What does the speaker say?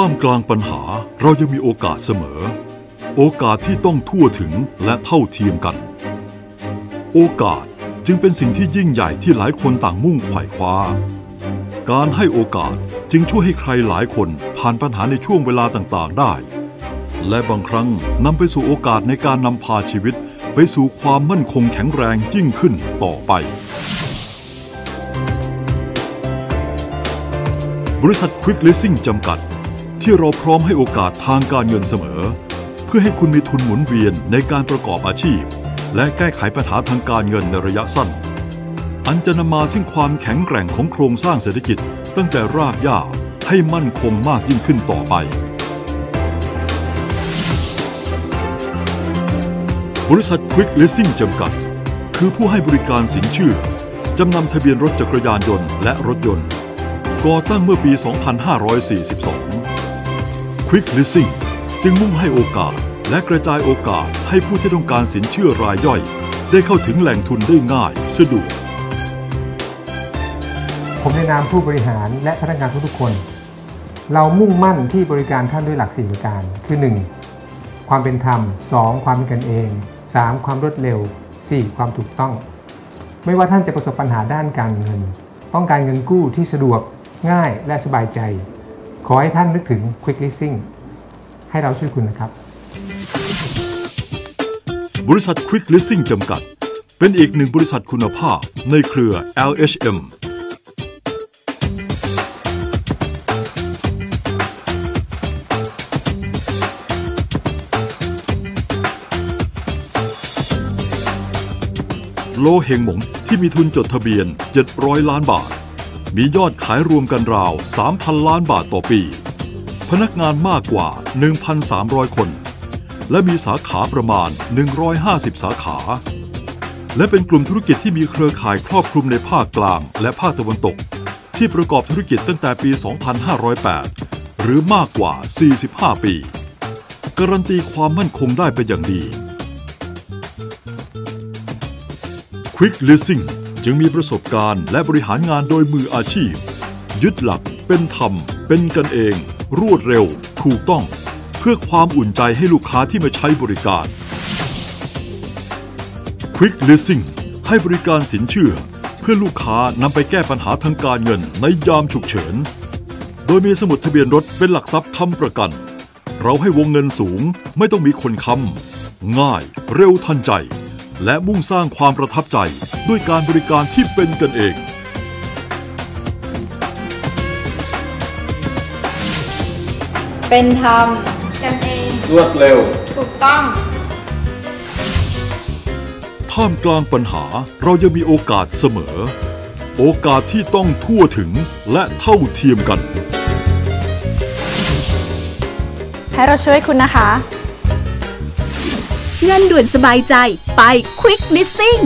ท่ามกลางปัญหาเรายังมีโอกาสเสมอ โอกาสที่ต้องทั่วถึงและเท่าเทียมกัน โอกาสจึงเป็นสิ่งที่ยิ่งใหญ่ที่หลายคนต่างมุ่งไขว่คว้า การให้โอกาสจึงช่วยให้ใครหลายคนผ่านปัญหาในช่วงเวลาต่างๆได้ และบางครั้งนำไปสู่โอกาสในการนำพาชีวิต ไปสู่ความมั่นคงแข็งแรงยิ่งขึ้นต่อไป บริษัท Quick Leasing จำกัด ที่เราพร้อมให้โอกาสทางการเงินเสมอ เพื่อให้คุณมีทุนหมุนเวียนในการประกอบอาชีพ และแก้ไขปัญหาทางการเงินในระยะสั้น อันจะนำมาซึ่งความแข็งแกร่งของโครงสร้างเศรษฐกิจ ตั้งแต่รากหญ้าให้มั่นคงมากยิ่งขึ้นต่อไป บริษัท Quick Leasing จำกัด คือผู้ให้บริการสินเชื่อจำนำทะเบียนรถจักรยานยนต์และรถยนต์ ก่อตั้งเมื่อปี 2542 Quick Leasing จึงมุ่งให้โอกาสและกระจายโอกาสให้ผู้ที่ต้องการสินเชื่อรายย่อย ได้เข้าถึงแหล่งทุนได้ง่าย สะดวก ผมในนามผู้บริหารและพนักงานทุกๆคน เรามุ่งมั่นที่บริการท่านด้วยหลักสี่ประการ คือ 1. ความเป็นธรรม 2. ความเป็นกันเอง 3. ความรวดเร็ว 4. ความถูกต้อง ไม่ว่าท่านจะประสบปัญหาด้านการเงิน ต้องการเงินกู้ที่สะดวกง่ายและสบายใจ ขอให้ท่านนึกถึง Quick Leasing ให้เราช่วยคุณนะครับ บริษัท Quick Leasing จำกัด เป็นอีกหนึ่งบริษัทคุณภาพในเครือ LHM โลเฮงหมงที่มีทุนจดทะเบียน 700 ล้านบาท มียอดขายรวมกันราว 3,000 ล้านบาทต่อปี พนักงานมากกว่า 1,300 คน และมีสาขาประมาณ 150 สาขา และเป็นกลุ่มธุรกิจที่มีเครือข่ายครอบคลุมในภาคกลางและภาคตะวันตก ที่ประกอบธุรกิจตั้งแต่ปี 2508 หรือมากกว่า 45 ปี การันตีความมั่นคงได้เป็นอย่างดี Quick Leasing จึงมีประสบการณ์และบริหารงานโดยมืออาชีพ ยึดหลัก เป็นธรรม เป็นกันเอง รวดเร็ว ถูกต้อง เพื่อความอุ่นใจให้ลูกค้าที่มาใช้บริการ Quick Leasing ให้บริการสินเชื่อ เพื่อลูกค้านำไปแก้ปัญหาทางการเงินในยามฉุกเฉิน โดยมีสมุดทะเบียนรถเป็นหลักทรัพย์ค้ำประกัน เราให้วงเงินสูงไม่ต้องมีคนค้ำง่าย เร็วทันใจ และมุ่งสร้างความประทับใจ ด้วยการบริการที่เป็นกันเอง เป็นธรรมกันเอง รวดเร็ว ถูกต้อง ท่ามกลางปัญหาเรายังมีโอกาสเสมอ โอกาสที่ต้องทั่วถึงและเท่าเทียมกัน ให้เราช่วยคุณนะคะ เงินด่วนสบายใจไป Quick Leasing